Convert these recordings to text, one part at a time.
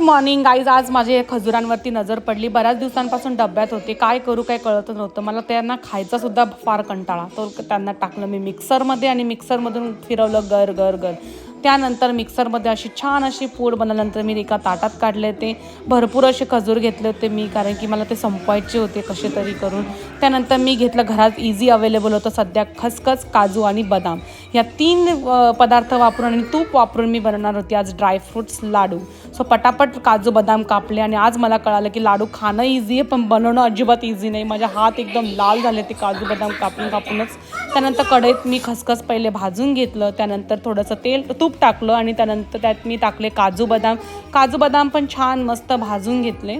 Morning guys आज माझे खजुरांवरती नजर पडली. बऱ्याच दिवसांपासून डब्यात होते. काय करू काय कळतच नव्हतं. मला त्यांना खायचा सुद्धा फार कंटाळा. तो त्यांना टाकलं मी मिक्सरमध्ये आणि मिक्सरमधून फिरवलं गर गर गर. त्यानंतर मिक्सरमध्ये अशी छान अशी पूड बनवल्यानंतर मी एका ताटात काढले ते भरपूर असे खजूर घेतले होते मी कारण की मला ते संपवायचे होते कसे तरी करून. त्यानंतर मी घेतलं घरात इझी अवेलेबल होतं सध्या खसखस काजू आणि बदाम. या तीन पदार्थ वापरून आणि तूप वापरून मी बनवणार होती आज ड्रायफ्रुट्स लाडू. सो पटापट काजू बदाम कापले आणि आज मला कळालं की लाडू खाणं इझी आहे पण बनवणं अजिबात इझी नाही. माझ्या हात एकदम लाल झाले ते काजू बदाम कापून कापूनच त्यानंतर कढईत मी खसखस पहिले भाजून घेतलं. त्यानंतर थोडंसं तेल तूप तूप टाकलं आणि त्यानंतर त्यात मी टाकले काजू बदाम. काजू बदाम पण छान मस्त भाजून घेतले.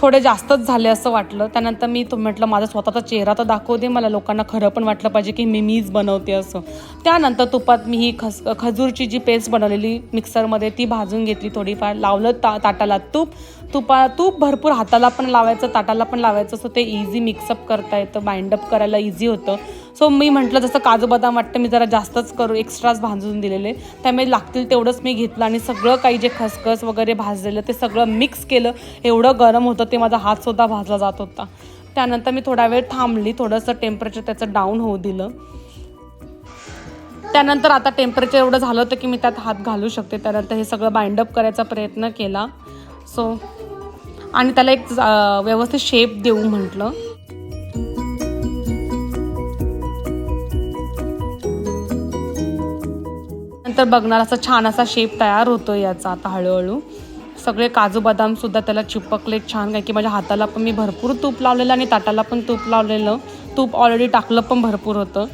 थोडे जास्तच झाले असं वाटलं. त्यानंतर मी तो म्हटलं माझा स्वतःचा चेहरा तर दाखवू दे मला लोकांना खरं पण वाटलं पाहिजे की मी मीच बनवते असं. त्यानंतर तुपात मी ही खस खजूरची जी पेस्ट बनवलेली मिक्सरमध्ये ती भाजून घेतली थोडीफार. लावलं ता ताटाला तूप. तुपा तूप भरपूर हाताला पण लावायचं ताटाला पण लावायचं असं ते इझी मिक्सअप करता येतं बाइंडअप करायला इझी होतं. सो मी म्हटलं जसं काजू बदाम वाटतं मी जरा जास्तच करू एक्स्ट्राच भाजून दिलेले. त्यामुळे लागतील तेवढंच मी घेतलं आणि सगळं काही जे खसखस वगैरे भाजलेलं ते सगळं मिक्स केलं. एवढं गरम होतं ते माझा हातसुद्धा भाजला जात होता. त्यानंतर मी थोडा वेळ थांबली थोडंसं टेम्परेचर त्याचं डाऊन होऊ दिलं. त्यानंतर आता टेम्परेचर एवढं झालं होतं की मी त्यात हात घालू शकते. त्यानंतर हे सगळं बाइंडअप करायचा प्रयत्न केला. सो आणि त्याला एक व्यवस्थित शेप देऊ म्हटलं. तर बघणार असा छान असा शेप तयार होतो याचा आता हळूहळू. सगळे काजू बदाम सुद्धा त्याला चिपकले छान काय की माझ्या हाताला पण मी भरपूर तूप लावलेलं आणि ताटाला पण तूप लावलेलं. तूप ऑलरेडी टाकलं पण भरपूर होतं.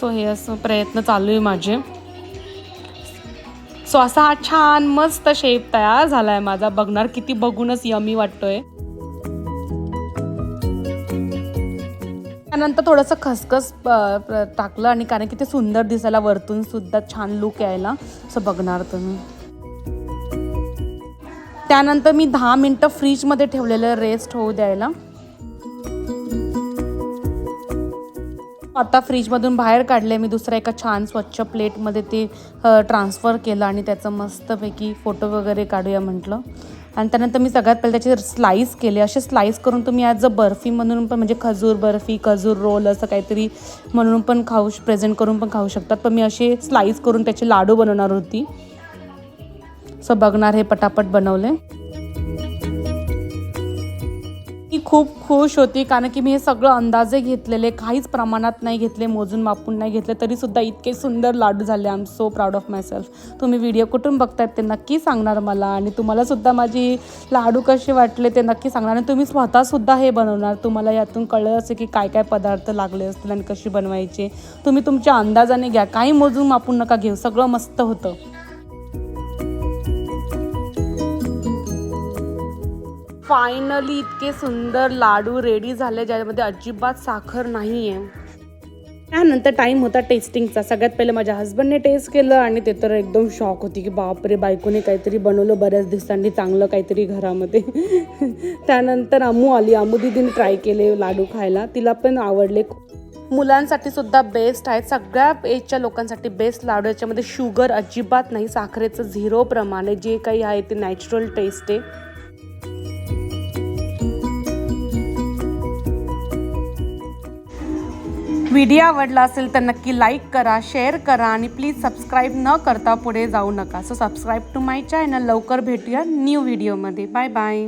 सो हे असं प्रयत्न चालू आहे माझे. सो असा हा छान मस्त शेप तयार झाला आहे माझा. बघणार किती बघूनच यमी वाटतोय. त्यानंतर थोडंसं खसखस प- टाकलं आणि कारण की ते सुंदर दिसायला वरतून सुद्धा छान लुक यायला. असं बघणार तुम्ही. त्यानंतर मी दहा मिनटं फ्रीजमध्ये ठेवलेलं रेस्ट होऊ द्यायला. आता फ्रीजमधून बाहेर काढले मी दुसऱ्या एका छान स्वच्छ प्लेटमध्ये ते ट्रान्सफर केलं आणि त्याचं मस्तपैकी फोटो वगैरे काढूया म्हटलं. आणि त्यानंतर मी सगळ्यात पहिले त्याचे स्लाईस केले. असे स्लाईस करून तुम्ही ॲज अ बर्फी म्हणून पण म्हणजे खजूर बर्फी खजूर रोल असं काहीतरी म्हणून पण खाऊ प्रेझेंट करून पण खाऊ शकतात. पण मी असे स्लाईस करून त्याचे लाडू बनवणार होती. सो बघणार हे पटापट बनवले ती खूप खुश होती कारण की मी हे सगळं अंदाजे घेतलेले काहीच प्रमाणात नाही घेतले मोजून मापून नाही घेतले तरी सुद्धा इतके सुंदर लाडू झाले. I am so proud of myself तुम्ही व्हिडिओ कुठून बघतायत ते नक्की सांगणार मला. आणि तुम्हाला सुद्धा माझी लाडू कसे वाटले ते नक्की सांगणार. आणि तुम्ही स्वतःसुद्धा हे बनवणार. तुम्हाला यातून कळलं असेल की काय काय पदार्थ लागले असतील आणि कशी बनवायचे. तुम्ही तुमच्या अंदाजाने घ्या. काही मोजून मापून नका घेऊ. सगळं मस्त होतं. फायनली इतके सुंदर लाडू रेडी झाले ज्यामध्ये अजिबात साखर नाही आहे त्यानंतर टाईम होता टेस्टिंगचा सगळ्यात पहिले माझ्या हस्बंडने टेस्ट केलं आणि ते तर एकदम शॉक होती की बापरे बायकोने काहीतरी बनवलं बऱ्याच दिवसांनी चांगलं काहीतरी घरामध्ये. त्यानंतर अमू आली. अमू दिदीने ट्राय केले लाडू खायला. तिला पण आवडले. मुलांसाठी सुद्धा बेस्ट आहेत. सगळ्या एजच्या लोकांसाठी बेस्ट लाडू याच्यामध्ये शुगर अजिबात नाही. साखरेचं झिरो प्रमाण आहे. जे काही आहे ते नॅचरल टेस्ट आहे. व्हिडिओ आवडला असेल तर नक्की लाईक करा शेअर करा आणि प्लीज सबस्क्राईब न करता पुढे जाऊ नका. So subscribe to my channel लवकर भेटूया न्यू व्हिडिओमध्ये बाय बाय